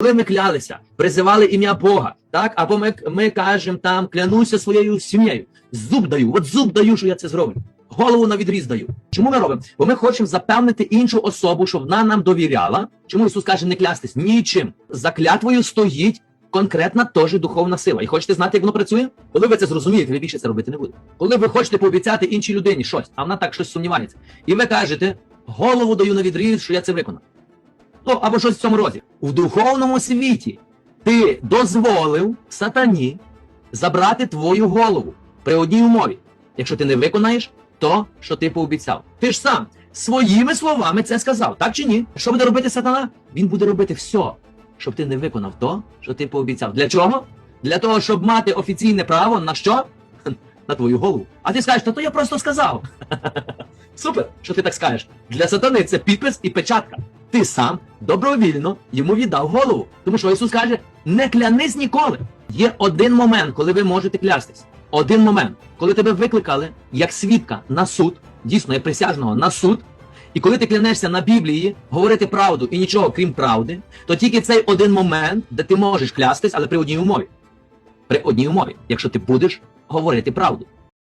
Коли ми клялися, призивали ім'я Бога, так? Або ми, ми кажемо там, клянуся своєю сім'єю. Зуб даю, от зуб даю, що я це зроблю. Голову на відріз даю. Чому ми робимо? Бо ми хочемо запевнити іншу особу, щоб вона нам довіряла. Чому Ісус каже не клястись? Нічим. За клятвою стоїть конкретна теж духовна сила. І хочете знати, як воно працює? Коли ви це зрозумієте, ви більше це робити не будете. Коли ви хочете пообіцяти іншій людині щось, а вона так щось сумнівається, і ви кажете, голову даю на відріз, що я це виконав. Або щось в цьому розі. В духовному світі ти дозволив сатані забрати твою голову при одній умові. Якщо ти не виконаєш то, що ти пообіцяв. Ти ж сам своїми словами це сказав, так чи ні? Що буде робити сатана? Він буде робити все, щоб ти не виконав то, що ти пообіцяв. Для чого? Для того, щоб мати офіційне право на що? На твою голову. А ти скажеш, та то я просто сказав. Супер, що ти так скажеш. Для сатани це підпис і печатка. Ти сам добровільно йому віддав голову. Тому що Ісус каже: не клянись ніколи. Є один момент, коли ви можете клястись. Один момент, коли тебе викликали як свідка на суд, дійсно як присяжного на суд. І коли ти клянешся на Біблії говорити правду і нічого крім правди, то тільки цей один момент, де ти можеш клястись, але при одній умові. При одній умові, якщо ти будеш говорити правду.